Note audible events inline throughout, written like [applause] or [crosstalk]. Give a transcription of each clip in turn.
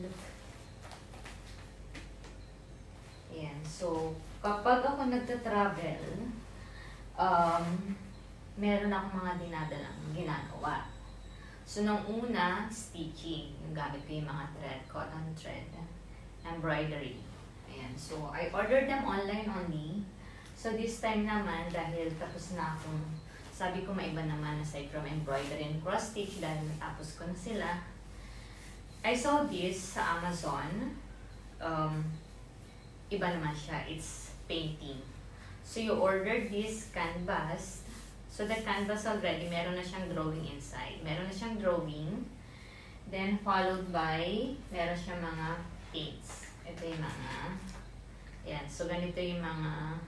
Look. Ayan. So, kapag ako nagta-travel, um, meron akong mga dinadalang ginagawa. So, nung una, stitching. Yung gamit ko yung mga thread, cotton thread, embroidery. Ayan. So, I ordered them online only. So, this time naman, dahil tapos na akong, sabi ko may iba naman aside from embroidery and cross-stitch, dahil natapos ko na sila. I saw this sa Amazon. Um, iba naman siya. It's painting. So, you order this canvas. So, the canvas already, meron na siyang drawing inside. Meron na siyang drawing. Then, followed by, meron siyang mga paints. Ito yung mga, yan. So, ganito yung mga,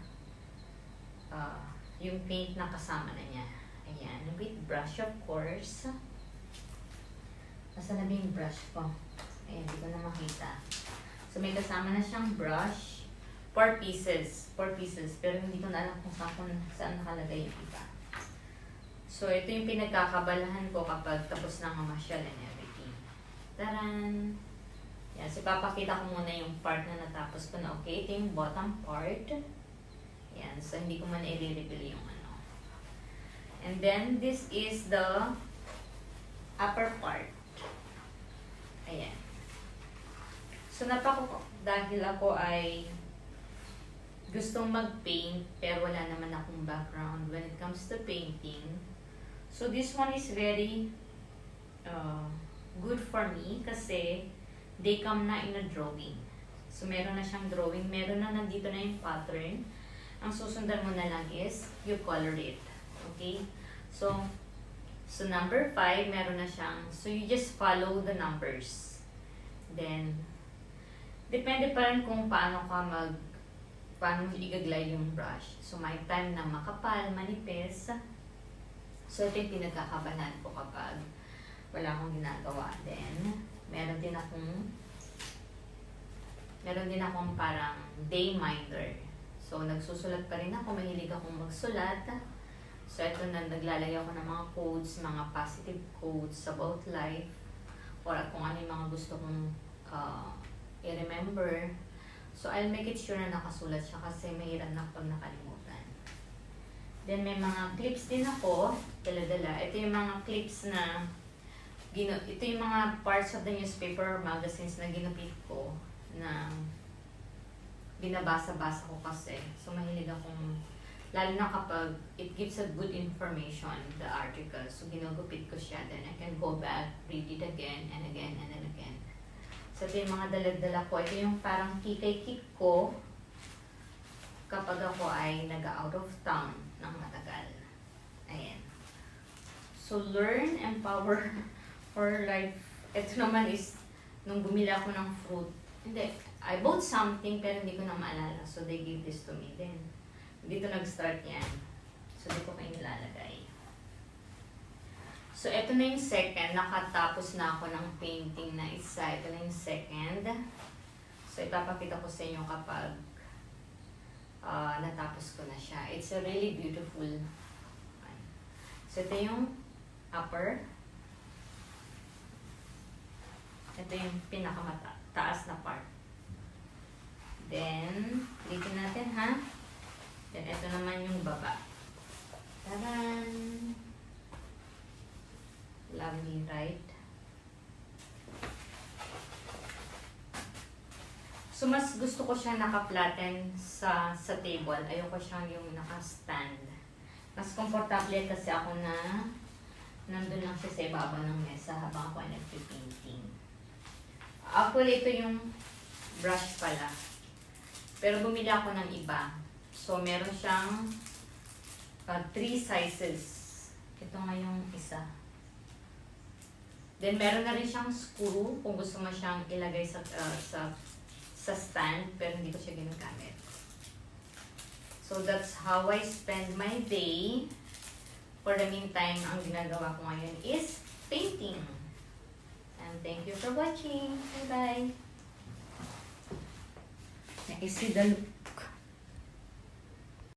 uh, yung paint na kasama na niya. Ayan. With brush, of course. Nasaan na yung brush ko? Ayan, hindi ko na makita. So, may kasama na siyang brush. Four pieces. Four pieces. Pero hindi ko na alam kung saan, kung saan nakalagay yung iba. So, ito yung pinagkakabalahan ko kapag tapos na mamasyal and everything. Taran! Yan. So, papakita ko muna yung part na natapos ko na okay. Ito yung bottom part. Yan. So, hindi ko man i-reveal yung ano. And then, this is the upper part. Ayan. So, napako dahil ako ay gustong mag-paint pero wala naman akong background when it comes to painting. So, this one is very uh, good for me kasi they come na in a drawing. So, meron na siyang drawing. Meron na nandito na yung pattern. Ang susundan mo na lang is you color it. Okay? So, so number 5, meron na siyang, so you just follow the numbers. Then, depende pa rin kung paano ka mag, paano mo i-glide yung brush. So, may time na makapal, manipis. So, ito yung pinagkakabalan ko kapag wala akong ginagawa. Then, meron din akong meron din akong parang day minder. So, nagsusulat pa rin ako. Mahilig akong magsulat. So, ito na, naglalagay ako ng mga quotes, mga positive quotes about life, or kung ano yung mga gusto kong uh, i-remember. So, I'll make it sure na nakasulat siya kasi mahirap na pag nakalimutan. Then, may mga clips din ako, dala-dala. Ito yung mga clips na, gino, ito yung mga parts of the newspaper or magazines na ginupit ko na binabasa-basa ko kasi. So, mahilig akong, lalo na kapag it gives a good information, the article. So, ginugupit ko siya. Then, I can go back, read it again and again and then again. So, ito yung mga dalag-dala ko. Ito yung parang kikay-kik ko kapag ako ay nag-out of town ng matagal. Ayan. So, learn, empower [laughs] for life. Ito naman is, nung bumili ako ng fruit, hindi, I bought something pero hindi ko na maalala. So, they gave this to me. Then, dito nag-start yan. So, dito ko kayo nilalagay. So, ito na yung second. Nakatapos na ako ng painting na isa. Ito na yung second. So, ipapakita ko sa inyo kapag ah, natapos ko na siya. It's a really beautiful one. So, ito yung upper. Ito yung pinakamataas na part. Then, ulitin natin ha. Then, ito naman yung baba. Taran! Lovely, right? So, mas gusto ko siya naka-flatten sa, sa table. Ayoko siyang yung naka-stand. Mas komportable kasi ako na nandun lang siya sa ibabaw ng mesa habang ako ay nagpipainting. Actually, ito yung brush pala. Pero bumili ako ng iba. So, meron siyang uh, three sizes. Ito nga yung isa. Then, meron na rin siyang screw kung gusto mo siyang ilagay sa, uh, sa, sa stand, pero hindi ko siya ginagamit. So, that's how I spend my day. For the meantime, ang ginagawa ko ngayon is painting. And thank you for watching. Bye-bye. Naisi the look.